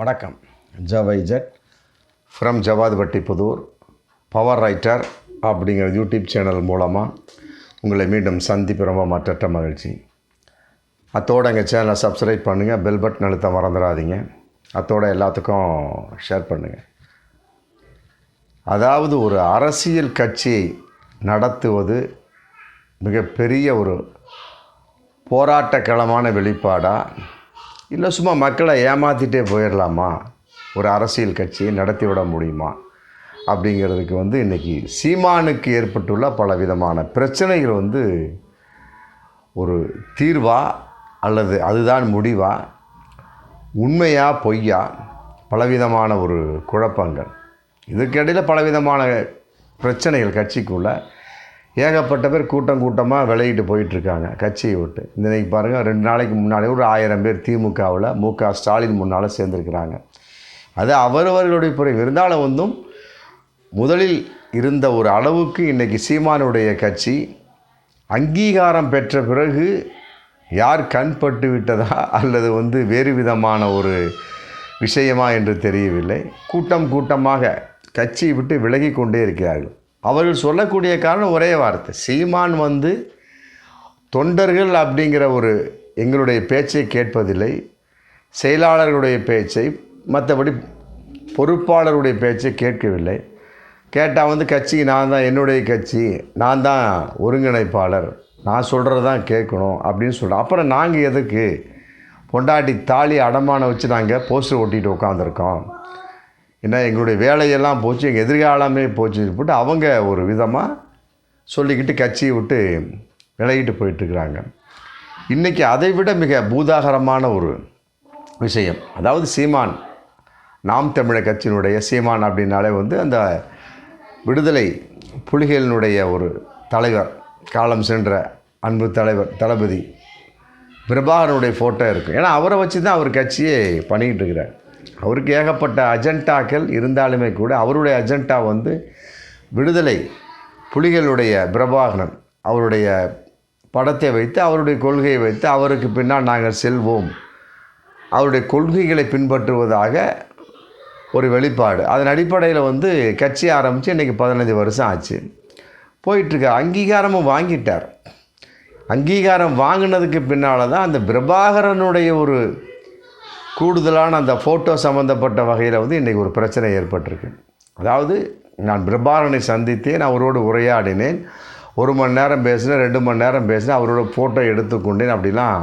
வணக்கம். ஜவைஜட் from Javadupatti Pudur power writer அப்படிங்கிற YouTube channel மூலமாக உங்களை மீண்டும் சந்திப்பு ரொம்ப மற்ற மகிழ்ச்சி. அத்தோடு எங்கள் சேனலை சப்ஸ்கிரைப் பண்ணுங்கள் பெல் பட்டன் அழுத்த மறந்துடாதீங்க. அத்தோட எல்லாத்துக்கும் ஷேர் பண்ணுங்கள் அதாவது ஒரு அரசியல் கட்சியை நடத்துவது மிகப்பெரிய ஒரு போராட்டக்களமான வெளிப்பாடாக இல்லை சும்மா மக்களை ஏமாற்றிட்டே போயிடலாமா ஒரு அரசியல் கட்சியை நடத்தி விட முடியுமா? அப்படிங்கிறதுக்கு வந்து இன்றைக்கி சீமானுக்கு ஏற்பட்டுள்ள பல விதமான பிரச்சனைகள் வந்து ஒரு தீர்வா அல்லது அதுதான் முடிவா? உண்மையா பொய்யா? பலவிதமான ஒரு குழப்பங்கள். இதுக்கிடையில் பலவிதமான பிரச்சனைகள் கட்சிக்குள்ளே. ஏகப்பட்ட பேர் கூட்டம் கூட்டமாக விளையிட்டு போயிட்டுருக்காங்க. கட்சியை விட்டு. இன்னைக்கு பாருங்கள் ரெண்டு நாளைக்கு முன்னாடி ஒரு ஆயிரம் பேர் திமுகவில் மு க ஸ்டாலின் முன்னால் சேர்ந்துருக்கிறாங்க. அது அவரவர்களுடைய புறம் இருந்தாலும் வந்தும் முதலில் இருந்த ஒரு அளவுக்கு இன்றைக்கி சீமானுடைய கட்சி அங்கீகாரம் பெற்ற பிறகு யார் கண் பட்டு விட்டதா அல்லது வந்து வேறு விதமான ஒரு விஷயமா என்று தெரியவில்லை. கூட்டம் கூட்டமாக கட்சியை விட்டு விலகி கொண்டே இருக்கிறார்கள். அவர்கள் சொல்லக்கூடிய காரணம் ஒரே வார்த்தை. சீமான் வந்து தொண்டர்கள் அப்படிங்கிற ஒரு எங்களுடைய பேச்சை கேட்பதில்லை. செயலாளர்களுடைய பேச்சை மற்றபடி பொறுப்பாளருடைய பேச்சை கேட்கவில்லை. கேட்டால் வந்து கட்சி நான் தான் என்னுடைய கட்சி நான் தான் ஒருங்கிணைப்பாளர் நான் சொல்கிறது தான் கேட்கணும் அப்படின்னு சொல்கிறேன் அப்புறம் நாங்கள் எதுக்கு பொண்டாட்டி தாலி அடமானம் வச்சு நாங்கள் போஸ்டர் ஒட்டிகிட்டு உட்காந்துருக்கோம் ஏன்னா எங்களுடைய வேலையெல்லாம் போச்சு எங்கள் எதிர்காலமே போச்சு போட்டு அவங்க ஒரு விதமாக சொல்லிக்கிட்டு கட்சியை விட்டு விலகிட்டு போயிட்டுருக்குறாங்க. இன்றைக்கி அதை விட மிக பூதாகரமான ஒரு விஷயம். அதாவது சீமான் நாம் தமிழர் கட்சியினுடைய சீமான் அப்படின்னாலே வந்து அந்த விடுதலை புலிகளினுடைய ஒரு தலைவர் காலம் சென்ற அன்பு தலைவர் தளபதி பிரபாகரனுடைய ஃபோட்டோ இருக்கும் ஏன்னா அவரை வச்சு தான் அவர் கட்சியே பண்ணிக்கிட்டு இருக்கிறார். அவருக்கு ஏகப்பட்ட அஜெண்டாக்கள் இருந்தாலுமே கூட அவருடைய அஜெண்டா வந்து விடுதலை புலிகளுடைய பிரபாகரன் அவருடைய படத்தை வைத்து அவருடைய கொள்கையை வைத்து அவருக்கு பின்னால் நாங்கள் செல்வோம். அவருடைய கொள்கைகளை பின்பற்றுவதாக ஒரு வெளிப்பாடு. அதன் அடிப்படையில் வந்து கட்சி ஆரம்பித்து இன்றைக்கி பதினஞ்சு வருஷம் ஆச்சு. போயிட்டுருக்கு. அங்கீகாரமும் வாங்கிட்டார். அங்கீகாரம் வாங்கினதுக்கு பின்னால் தான் அந்த பிரபாகரனுடைய ஒரு கூடுதலான அந்த ஃபோட்டோ சம்மந்தப்பட்ட வகையில் வந்து இன்றைக்கி ஒரு பிரச்சனை ஏற்பட்டிருக்கு. அதாவது நான் பிரபாரனை சந்தித்தேன் அவரோடு உரையாடினேன். ஒரு மணி நேரம் பேசினேன் ரெண்டு மணி நேரம் பேசினேன் அவரோட ஃபோட்டோ எடுத்துக்கொண்டேன் அப்படிலாம்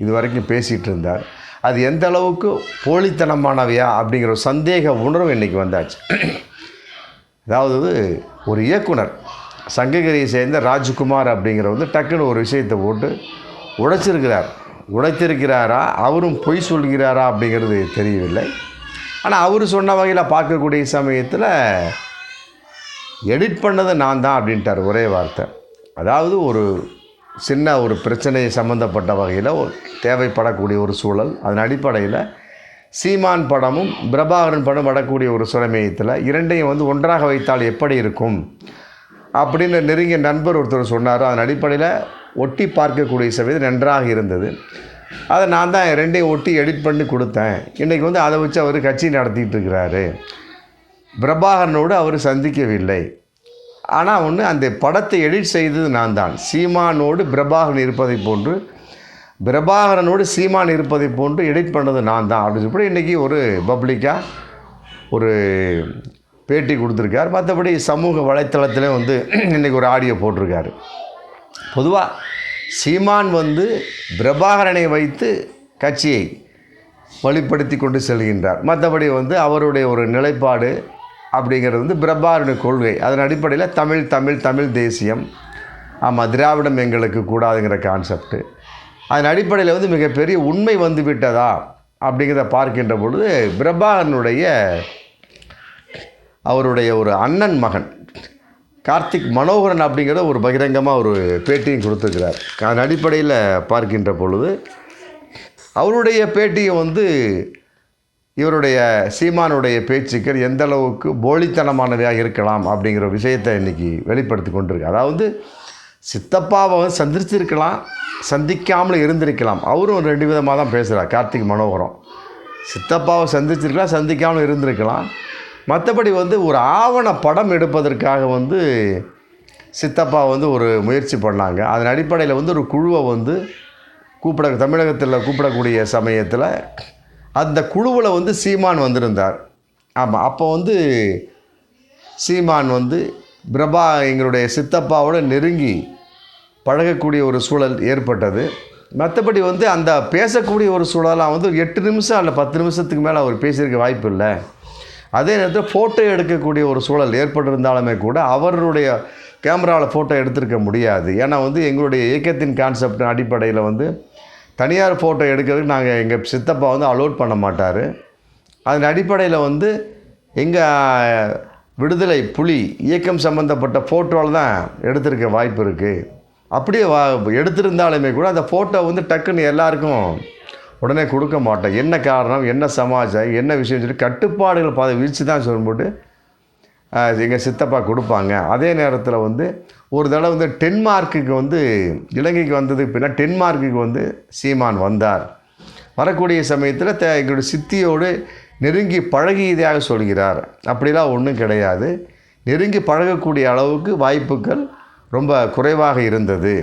இது வரைக்கும் பேசிகிட்டு இருந்தார். அது எந்த அளவுக்கு போலித்தனமானவையா அப்படிங்கிற ஒரு சந்தேக உணர்வு இன்றைக்கி வந்தாச்சு. அதாவது ஒரு இயக்குனர் சங்ககிரியை சேர்ந்த ராஜ்குமார் அப்படிங்கிற வந்து டக்குன்னு ஒரு விஷயத்தை போட்டு உடைச்சிருக்கிறார். உழைத்திருக்கிறாரா அவரும் பொய் சொல்கிறாரா அப்படிங்கிறது தெரியவில்லை. ஆனால் அவர் சொன்ன வகையில் பார்க்கக்கூடிய சமயத்தில் எடிட் பண்ணது நான் தான் அப்படின்ட்டார் ஒரே வார்த்தை. அதாவது ஒரு சின்ன ஒரு பிரச்சனை சம்மந்தப்பட்ட வகையில் ஒரு தேவைப்படக்கூடிய ஒரு சூழல். அதன் அடிப்படையில் சீமான் படமும் பிரபாகரன் படம் வரக்கூடிய ஒரு சுரமேயத்தில் இரண்டையும் வந்து ஒன்றாக வைத்தால் எப்படி இருக்கும்? அப்படின்னு நெருங்கிய நண்பர் ஒருத்தர் சொன்னார். அதன் அடிப்படையில் ஒட்டி பார்க்கக்கூடிய சமயத்தில் நன்றாக இருந்தது. அதை நான் தான் ரெண்டையும் ஒட்டி எடிட் பண்ணி கொடுத்தேன். இன்றைக்கி வந்து அதை வச்சு அவர் கட்சி நடத்திட்டு இருக்கிறாரு. பிரபாகரனோடு அவர் சந்திக்கவில்லை. ஆனால் ஒன்று அந்த படத்தை எடிட் செய்தது நான் தான். சீமானோடு பிரபாகரன் இருப்பதை போன்று பிரபாகரனோடு சீமான் இருப்பதை போன்று எடிட் பண்ணது நான் தான். அப்படின்னு சொல்லி இன்றைக்கி ஒரு பப்ளிக்காக ஒரு பேட்டி கொடுத்துருக்கார். மற்றபடி சமூக வலைத்தளத்திலே வந்து இன்றைக்கி ஒரு ஆடியோ போட்டிருக்காரு. பொதுவாக சீமான் வந்து பிரபாகரனை வைத்து கட்சியை வழிப்படுத்தி கொண்டு செல்கின்றார். மற்றபடி வந்து அவருடைய ஒரு நிலைப்பாடு அப்படிங்கிறது வந்து பிரபாகரனு கொள்கை. அதன் அடிப்படையில் தமிழ் தமிழ் தமிழ் தேசியம். ஆமாம் திராவிடம் எங்களுக்கு கூடாதுங்கிற கான்செப்ட்டு அதன் அடிப்படையில் வந்து மிகப்பெரிய உண்மை வந்து விட்டதா அப்படிங்கிறத பார்க்கின்ற பொழுது பிரபாகரனுடைய அவருடைய ஒரு அண்ணன் மகன் கார்த்திக் மனோகரன் அப்படிங்கிற ஒரு பகிரங்கமாக ஒரு பேட்டியும் கொடுத்துருக்கிறார். அதன் அடிப்படையில் பார்க்கின்ற பொழுது அவருடைய பேட்டியை வந்து இவருடைய சீமானுடைய பேச்சுக்கள் எந்த அளவுக்கு போலித்தனமானவையாக இருக்கலாம் அப்படிங்கிற விஷயத்தை இன்றைக்கி வெளிப்படுத்தி கொண்டிருக்கு அதாவது சித்தப்பாவை வந்து சந்திச்சிருக்கலாம் சந்திக்காமல் இருந்திருக்கலாம். அவரும் ரெண்டு விதமாக தான் பேசுகிறார் கார்த்திக் மனோகரம். சித்தப்பாவை சந்திச்சிருக்கலாம் சந்திக்காமல் இருந்திருக்கலாம். மற்றபடி வந்து ஒரு ஆவண படம் எடுப்பதற்காக வந்து சித்தப்பா வந்து ஒரு முயற்சி பண்ணாங்க. அதன் அடிப்படையில் வந்து ஒரு குழுவை வந்து கூப்பிட தமிழகத்தில் கூப்பிடக்கூடிய சமயத்தில் அந்த குழுவில் வந்து சீமான் வந்திருந்தார். ஆமாம் அப்போ வந்து சீமான் வந்து பிரபா எங்களுடைய சித்தப்பாவோட நெருங்கி பழகக்கூடிய ஒரு சூழல் ஏற்பட்டது. மற்றபடி வந்து அந்த பேசக்கூடிய ஒரு சூழலாம் வந்து எட்டு நிமிஷம் அல்ல பத்து நிமிஷத்துக்கு மேலே அவர் பேசியிருக்க வாய்ப்பு இல்லை. அதே நேரத்தில் ஃபோட்டோ எடுக்கக்கூடிய ஒரு சூழல் ஏற்பட்டிருந்தாலுமே கூட அவருடைய கேமராவில் ஃபோட்டோ எடுத்திருக்க முடியாது. ஏன்னா வந்து எங்களுடைய இயக்கத்தின் கான்செப்ட் அடிப்படையில் வந்து தனியார் ஃபோட்டோ எடுக்கிறதுக்கு நாங்கள் எங்கள் சித்தப்பா வந்து அலோட் பண்ண மாட்டார். அதன் அடிப்படையில் வந்து எங்கள் விடுதலை புலி இயக்கம் சம்மந்தப்பட்ட ஃபோட்டோவில் தான் எடுத்திருக்க வாய்ப்பு இருக்குது அப்படியே வா எடுத்திருந்தாலுமே கூட அந்த ஃபோட்டோ வந்து டக்குன்னு எல்லாருக்கும் உடனே கொடுக்க மாட்டோம் என்ன காரணம்? என்ன சமாஜம்? என்ன விஷயம் சொல்லி கட்டுப்பாடுகள் பாதை விரித்து தான் சொல்லும்போது எங்கள் சித்தப்பா கொடுப்பாங்க. அதே நேரத்தில் வந்து ஒரு தடவை வந்து டென்மார்க்குக்கு வந்து இலங்கைக்கு வந்ததுக்கு பின்னால் டென்மார்க்குக்கு வந்து சீமான் வந்தார். வரக்கூடிய சமயத்தில் த எங்களுடைய சித்தியோடு நெருங்கி பழகியதாக சொல்கிறார். அப்படிலாம் ஒன்றும் கிடையாது. நெருங்கி பழகக்கூடிய அளவுக்கு வாய்ப்புகள் ரொம்ப குறைவாக இருந்தது.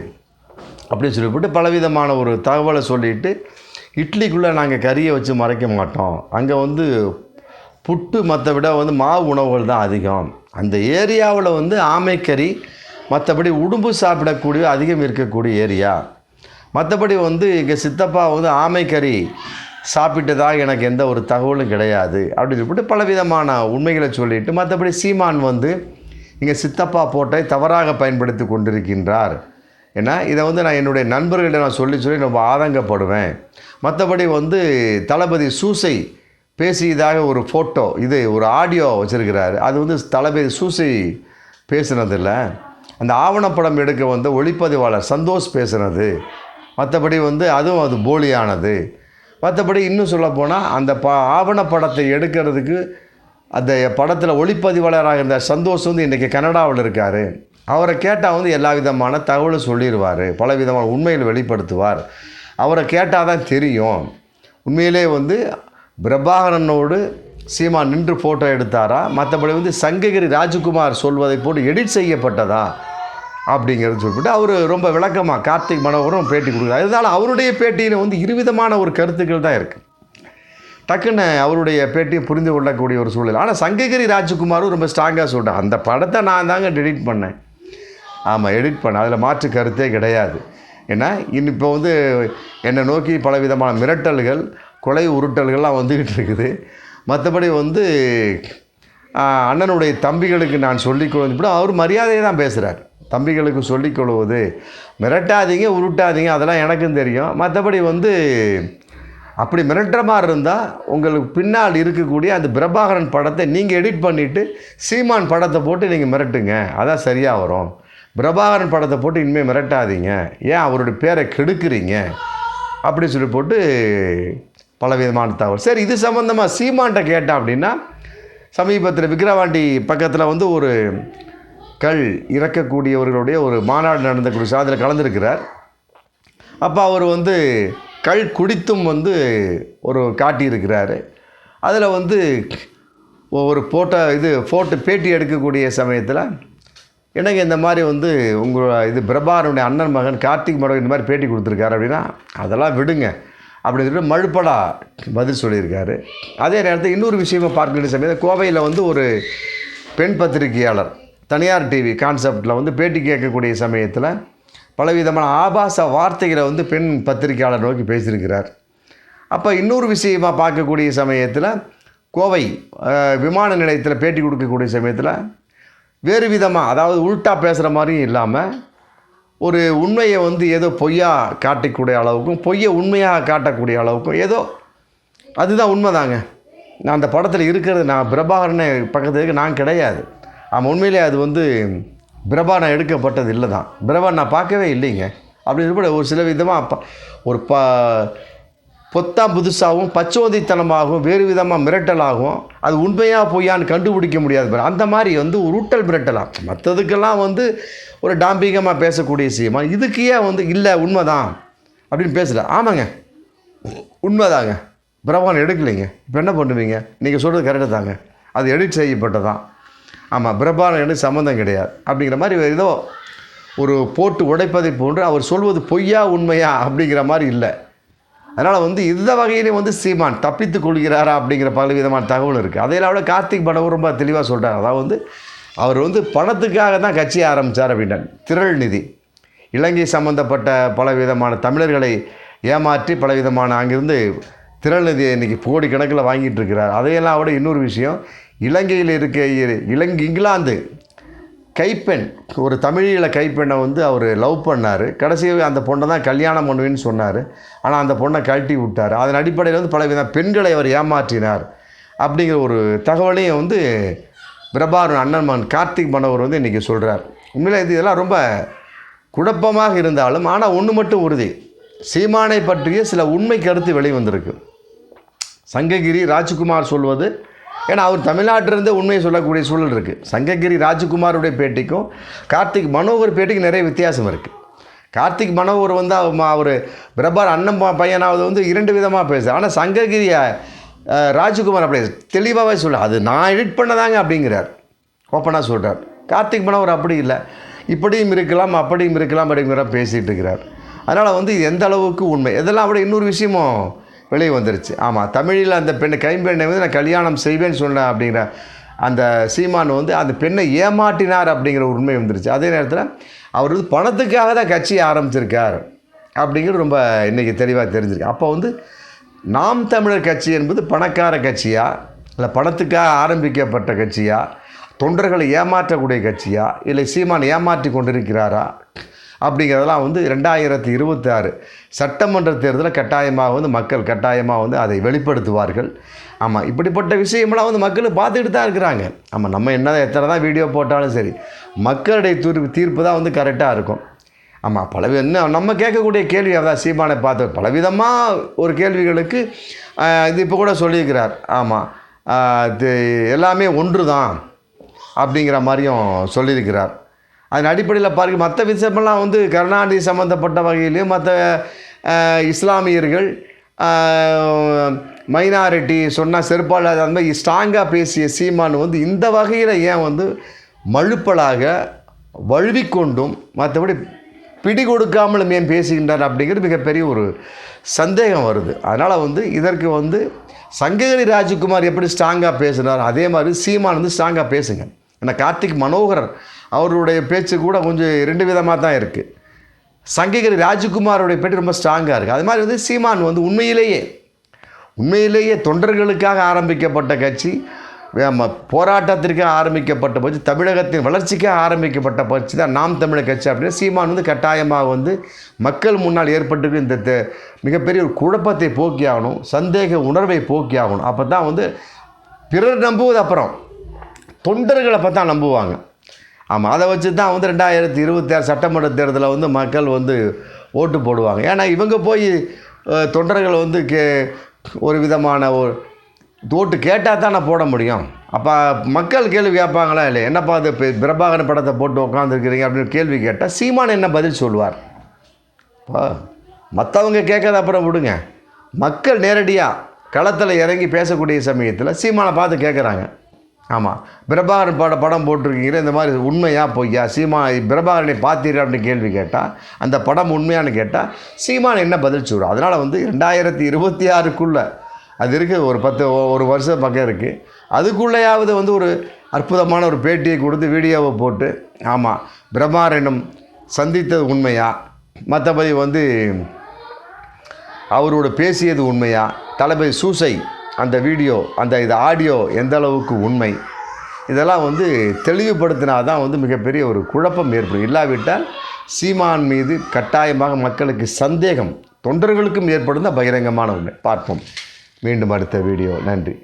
அப்படின்னு சொல்லிவிட்டு பலவிதமான ஒரு தகவலை சொல்லிட்டு இட்லிக்குள்ளே நாங்கள் கறியை வச்சு மறைக்க மாட்டோம். அங்கே வந்து புட்டு மற்ற விட வந்து மாவு உணவுகள் தான் அதிகம். அந்த ஏரியாவில் வந்து ஆமைக்கறி மற்றபடி உடும்பு சாப்பிடக்கூடிய அதிகம் இருக்கக்கூடிய ஏரியா. மற்றபடி வந்து எங்கள் சித்தப்பா வந்து ஆமைக்கறி சாப்பிட்டதாக எனக்கு எந்த ஒரு தகவலும் கிடையாது. அப்படின்னு சொல்லிட்டு பலவிதமான உண்மைகளை சொல்லிட்டு மற்றபடி சீமான் வந்து எங்கள் சித்தப்பா போட்டை தவறாக பயன்படுத்தி கொண்டிருக்கின்றார். ஏன்னா இதை வந்து நான் என்னுடைய நண்பர்களிடம் நான் சொல்லி சொல்லி ரொம்ப ஆதங்கப்படுவேன். மற்றபடி வந்து தளபதி சூசை பேசியதாக ஒரு ஃபோட்டோ இது ஒரு ஆடியோ வச்சுருக்கிறாரு. அது வந்து தளபதி சூசை பேசுனதில்ல. அந்த ஆவணப்படம் எடுக்க வந்த ஒளிப்பதிவாளர் சந்தோஷ் பேசுனது. மற்றபடி வந்து அதுவும் அது போலியானது. மற்றபடி இன்னும் சொல்லப்போனால் அந்த ப ஆவணப்படத்தை எடுக்கிறதுக்கு அந்த படத்தில் ஒளிப்பதிவாளராக இருந்த சந்தோஷ் வந்து இன்றைக்கி கனடாவில் இருக்கார். அவரை கேட்டால் வந்து எல்லா விதமான தகவலும் சொல்லிடுவார் பல விதமான உண்மையில் வெளிப்படுத்துவார். அவரை கேட்டால் தான் தெரியும். உண்மையிலே வந்து பிரபாகரனோடு சீமா நின்று ஃபோட்டோ எடுத்தாரா? மற்றபடி வந்து சங்ககிரி ராஜகுமார் சொல்வதை போட்டு எடிட் செய்யப்பட்டதா? அப்படிங்கிறது சொல்லிவிட்டு அவர் ரொம்ப விளக்கமாக கார்த்திக் மனோகரும் பேட்டி கொடுக்குறாரு. இருந்தாலும் அவருடைய பேட்டியில் வந்து இருவிதமான ஒரு கருத்துக்கள் தான் இருக்குது டக்குன்னு அவருடைய பேட்டியை புரிந்து கொள்ளக்கூடிய ஒரு சூழல். ஆனால் சங்ககிரி ராஜகுமாரும் ரொம்ப ஸ்ட்ராங்காக சொல்கிறார் அந்த படத்தை நான் தாங்க டெலிட் பண்ணேன். ஆமாம் எடிட் பண்ண. அதில் மாற்று கருத்தே கிடையாது. ஏன்னா இன்னும் இப்போ வந்து என்னை நோக்கி பலவிதமான மிரட்டல்கள் கொலை உருட்டல்கள்லாம் வந்துக்கிட்டு இருக்குது. மற்றபடி வந்து அண்ணனுடைய தம்பிகளுக்கு நான் சொல்லிக் கொள்வது அவர் மரியாதையை தான் பேசுகிறார் தம்பிகளுக்கு சொல்லிக் கொள்வது மிரட்டாதீங்க உருட்டாதீங்க அதெல்லாம் எனக்கும் தெரியும். மற்றபடி வந்து அப்படி மிரட்டுற மாதிரி இருந்தால் உங்களுக்கு பின்னால் இருக்கக்கூடிய அந்த பிரபாகரன் படத்தை நீங்கள் எடிட் பண்ணிவிட்டு சீமான் படத்தை போட்டு நீங்கள் மிரட்டுங்க. அதான் சரியாக வரும். பிரபாகரன் படத்தை போட்டு இனிமேல் மிரட்டாதீங்க. ஏன் அவருடைய பேரை கெடுக்குறீங்க? அப்படின்னு சொல்லி போட்டு பலவிதமான தகவல். சரி இது சம்மந்தமாக சீமான்ட்ட கேட்டேன் அப்படின்னா சமீபத்தில் விக்கிரவாண்டி பக்கத்தில் வந்து ஒரு கல் இறக்கக்கூடியவர்களுடைய ஒரு மாநாடு நடந்தக்கூடிய சாதில் கலந்துருக்கிறார். அப்போ அவர் வந்து கள் குடித்தும் வந்து ஒரு காட்டியிருக்கிறாரு. அதில் வந்து ஒரு ஃபோட்டோ இது ஃபோட்டோ பேட்டி எடுக்கக்கூடிய சமயத்தில் எனக்கு இந்த மாதிரி வந்து உங்கள் இது பிரபாரனுடைய அண்ணன் மகன் கார்த்திக் மகன் இந்த மாதிரி பேட்டி கொடுத்துருக்காரு அப்படின்னா அதெல்லாம் விடுங்க. அப்படின்னு சொல்லிட்டு மழுப்படா பதில் சொல்லியிருக்காரு. அதே நேரத்தில் இன்னொரு விஷயமா வேண்டிய சமயத்தில் கோவையில் வந்து ஒரு பெண் பத்திரிகையாளர் தனியார் டிவி கான்செப்டில் வந்து பேட்டி கேட்கக்கூடிய சமயத்தில் பலவிதமான ஆபாச வார்த்தைகளை வந்து பெண் பத்திரிகையாளர் நோக்கி பேசியிருக்கிறார். அப்போ இன்னொரு விஷயமாக பார்க்கக்கூடிய சமயத்தில் கோவை விமான நிலையத்தில் பேட்டி கொடுக்கக்கூடிய சமயத்தில் வேறு விதமாக அதாவது உல்ட்டா பேசுகிற மாதிரியும் இல்லாமல் ஒரு உண்மையை வந்து ஏதோ பொய்யாக காட்டக்கூடிய அளவுக்கும் பொய்யை உண்மையாக காட்டக்கூடிய அளவுக்கும் ஏதோ அதுதான் உண்மைதாங்க. நான் அந்த படத்தில் இருக்கிறது நான் பிரபாகரனை பக்கத்தில் இருக்க நான் கிடையாது. ஆமாம் உண்மையிலே அது வந்து பிரபா நான் எடுக்கப்பட்டது இல்லை தான் பிரபா நான் பார்க்கவே இல்லைங்க. அப்படின்னு கூட ஒரு சில விதமாக ஒரு ப பொத்தா புதுசாகவும் பச்சோதித்தனமாகவும் வேறு விதமாக மிரட்டலாகும் அது உண்மையாக பொய்யான்னு கண்டுபிடிக்க முடியாது பாரு. அந்த மாதிரி வந்து உருட்டல் மிரட்டலாம். மற்றதுக்கெல்லாம் வந்து ஒரு டாம்பிகமாக பேசக்கூடிய விஷயமா இதுக்கே வந்து இல்லை உண்மைதான் அப்படின்னு பேசல. ஆமாங்க. உண்மைதாங்க. பிரபாகரன் எடுக்கலைங்க. இப்போ என்ன பண்ணுவீங்க? நீங்கள் சொல்கிறது கரெக்டு தாங்க. அது எடிட் செய்யப்பட்டதான். ஆமாம் பிரபானம் எனக்கு சம்மந்தம் கிடையாது. அப்படிங்கிற மாதிரி ஏதோ ஒரு போட்டு உடைப்பதை போன்று அவர் சொல்வது பொய்யா உண்மையா அப்படிங்கிற மாதிரி இல்லை. அதனால் வந்து இந்த வகையிலையும் வந்து சீமான் தப்பித்து கொள்கிறாரா அப்படிங்கிற பல விதமான தகவல் இருக்குது அதையெல்லாம் விட கார்த்திக் படம் ரொம்ப தெளிவாக சொல்கிறார் அதாவது வந்து அவர் வந்து பணத்துக்காக தான் கட்சியை ஆரம்பித்தார் அப்படின்றார். திரள் நிதி. இலங்கை சம்பந்தப்பட்ட பல விதமான தமிழர்களை ஏமாற்றி பல விதமான அங்கிருந்து திரள் நிதியை இன்றைக்கி கோடிக்கணக்கில் வாங்கிட்டு இருக்கிறார். அதையெல்லாம் விட இன்னொரு விஷயம் இலங்கையில் இருக்க இலங்கை இங்கிலாந்து கைப்பெண் ஒரு தமிழீழ கைப்பெண்ணை வந்து அவர் லவ் பண்ணார். கடைசியாக அந்த பொண்ணை தான் கல்யாணம் பண்ணுவேன்னு சொன்னார். ஆனால் அந்த பொண்ணை கழட்டி விட்டார். அதன் அடிப்படையில் வந்து பலவித பெண்களை அவர் ஏமாற்றினார். அப்படிங்கிற ஒரு தகவலையும் வந்து பிரபாரன் அண்ணன்மான் கார்த்திக் மன்னவர் வந்து இன்றைக்கி சொல்கிறார் உண்மையில் இது இதெல்லாம் ரொம்ப குழப்பமாக இருந்தாலும் ஆனால் ஒன்று மட்டும் உறுதி. சீமானை பற்றிய சில உண்மை கருத்து வெளிவந்திருக்கு. சங்ககிரி ராஜ்குமார் சொல்வது ஏன்னா அவர் தமிழ்நாட்டிலிருந்து உண்மையை சொல்லக்கூடிய சூழல் இருக்குது சங்ககிரி ராஜ்குமாருடைய பேட்டிக்கும் கார்த்திக் மனோகர் பேட்டிக்கும் நிறைய வித்தியாசம் இருக்குது கார்த்திக் மனோகர் வந்து அவர் பிரபார் அண்ணன் பையனாவது வந்து இரண்டு விதமாக பேசுது ஆனால் சங்ககிரி ராஜ்குமார் அப்படி தெளிவாகவே சொல்ல அது நான் எடிட் பண்ணதாங்க அப்படிங்கிறார். ஓப்பனாக சொல்கிறார் கார்த்திக் மனோகர் அப்படி இல்லை. இப்படியும் இருக்கலாம் அப்படியும் இருக்கலாம் அப்படிங்கிற பேசிகிட்டு இருக்கிறார். அதனால் வந்து இது எந்த அளவுக்கு உண்மை? இதெல்லாம் அப்படி இன்னொரு விஷயமும் வெளியே வந்துருச்சு. ஆமாம் தமிழில் அந்த பெண்ணை கைம்பெண்ணை வந்து நான் கல்யாணம் செய்வேன்னு சொன்னேன் அப்படிங்கிற அந்த சீமான் வந்து அந்த பெண்ணை ஏமாற்றினார் அப்படிங்கிற உண்மை வந்துருச்சு. அதே நேரத்தில் அவர் வந்து பணத்துக்காக தான் கட்சியை ஆரம்பிச்சிருக்கார் அப்படிங்கிறது ரொம்ப இன்றைக்கி தெளிவாக தெரிஞ்சிருக்கு. அப்போ வந்து நாம் தமிழர் கட்சி என்பது பணக்கார கட்சியா? இல்லை பணத்துக்காக ஆரம்பிக்கப்பட்ட கட்சியா? தொண்டர்களை ஏமாற்றக்கூடிய கட்சியா? இல்லை சீமான் ஏமாற்றி கொண்டிருக்கிறாரா? அப்படிங்கிறதெல்லாம் வந்து ரெண்டாயிரத்தி இருபத்தி ஆறு சட்டமன்ற தேர்தலில் கட்டாயமாக வந்து மக்கள் கட்டாயமாக வந்து அதை வெளிப்படுத்துவார்கள். ஆமாம் இப்படிப்பட்ட விஷயமெல்லாம் வந்து மக்கள் பார்த்துக்கிட்டு தான் இருக்கிறாங்க. ஆமாம் நம்ம என்ன எத்தனை தான் வீடியோ போட்டாலும் சரி மக்களுடைய தீர்ப்பு தீர்ப்பு தான் வந்து கரெக்டாக இருக்கும். ஆமாம் பல என்ன நம்ம கேட்கக்கூடிய கேள்வி அதான் சீமானை பார்த்து பலவிதமாக ஒரு கேள்விகளுக்கு இது இப்போ கூட சொல்லியிருக்கிறார். ஆமாம் இது எல்லாமே ஒன்று தான் அப்படிங்கிற மாதிரியும் சொல்லியிருக்கிறார். அதன் அடிப்படையில் பார்க்க மற்ற விஷயமெல்லாம் வந்து கருணாநிதி சம்மந்தப்பட்ட வகையிலையும் மற்ற இஸ்லாமியர்கள் மைனாரிட்டி சொன்னால் செருப்பால் அந்த மாதிரி ஸ்ட்ராங்காக பேசிய சீமான் வந்து இந்த வகையில் ஏன் வந்து மழுப்பலாக வழுவிக்கொண்டும் மற்றபடி பிடி கொடுக்காமலும் ஏன் பேசுகின்றார் அப்படிங்கிறது மிகப்பெரிய ஒரு சந்தேகம் வருது. அதனால் வந்து இதற்கு வந்து சங்ககிரி ராஜகுமார் எப்படி ஸ்ட்ராங்காக பேசுனார் அதே மாதிரி சீமான் வந்து ஸ்ட்ராங்காக பேசுங்க. ஏன்னா கார்த்திக் மனோகர் அவருடைய பேச்சு கூட கொஞ்சம் ரெண்டு விதமாக தான் இருக்குது சங்ககிரி ராஜகுமாரோடைய பேட்டி ரொம்ப ஸ்ட்ராங்காக இருக்குது அது மாதிரி வந்து சீமான் வந்து உண்மையிலேயே உண்மையிலேயே தொண்டர்களுக்காக ஆரம்பிக்கப்பட்ட கட்சி போராட்டத்திற்காக ஆரம்பிக்கப்பட்ட பட்சி தமிழகத்தின் வளர்ச்சிக்காக ஆரம்பிக்கப்பட்ட பட்சி தான் நாம் தமிழர் கட்சி அப்படின்னா சீமான் வந்து கட்டாயமாக வந்து மக்கள் முன்னால் ஏற்பட்டு இந்த தெ- மிகப்பெரிய ஒரு குழப்பத்தை போக்கியாகணும் சந்தேக உணர்வை போக்கியாகணும் அப்போ தான் வந்து பிறர் நம்புவது அப்புறம் தொண்டர்களை பார்த்தா நம்புவாங்க. ஆமாம் அதை வச்சு தான் வந்து ரெண்டாயிரத்தி இருபத்தி ஆறு சட்டமன்ற தேர்தலில் வந்து மக்கள் வந்து ஓட்டு போடுவாங்க. ஏன்னா இவங்க போய் தொண்டர்கள் வந்து கே ஒரு விதமான ஒரு ஓட்டு கேட்டால் தான் நான் போட முடியும். அப்போ மக்கள் கேள்வி கேட்பாங்களா இல்லை என்னப்பா அது இப்போ பிரபாகரன் படத்தை போட்டு உட்காந்துருக்கிறீங்க அப்படின்னு கேள்வி கேட்டால் சீமான் என்ன பதில் சொல்லுவார்? இப்போ மற்றவங்க கேட்காத அப்புறம் விடுங்க. மக்கள் நேரடியாக களத்தில் இறங்கி பேசக்கூடிய சமயத்தில் சீமானை பார்த்து கேட்குறாங்க. ஆமாம் பிரபாகரன் பட படம் போட்டிருக்கீங்களே இந்த மாதிரி உண்மையா பொய்யா? சீமா பிரபாகரனை பார்த்தீர்கள் அப்படின்னு கேள்வி கேட்டால் அந்த படம் உண்மையான்னு கேட்டால் சீமான் என்ன பதில் சொல்கிறோம் அதனால் வந்து ரெண்டாயிரத்தி இருபத்தி ஆறுக்குள்ளே அது இருக்குது ஒரு பத்து ஒரு வருஷம் பக்கம் இருக்குது அதுக்குள்ளேயாவது வந்து ஒரு அற்புதமான ஒரு பேட்டியை கொடுத்து வீடியோவை போட்டு ஆமாம் பிரபாரனும் சந்தித்தது உண்மையா? மற்றபடி வந்து அவரோட பேசியது உண்மையா? தளபதி சூசை அந்த வீடியோ அந்த இது ஆடியோ எந்த அளவுக்கு உண்மை? இதெல்லாம் வந்து தெளிவுபடுத்தினா தான் வந்து மிகப்பெரிய ஒரு குழப்பம் ஏற்படும். இல்லாவிட்டால் சீமான் மீது கட்டாயமாக மக்களுக்கு சந்தேகம் தொண்டர்களுக்கும் ஏற்படும் தான் பகிரங்கமான ஒன்று பார்ப்போம். மீண்டும் அடுத்த வீடியோ. நன்றி.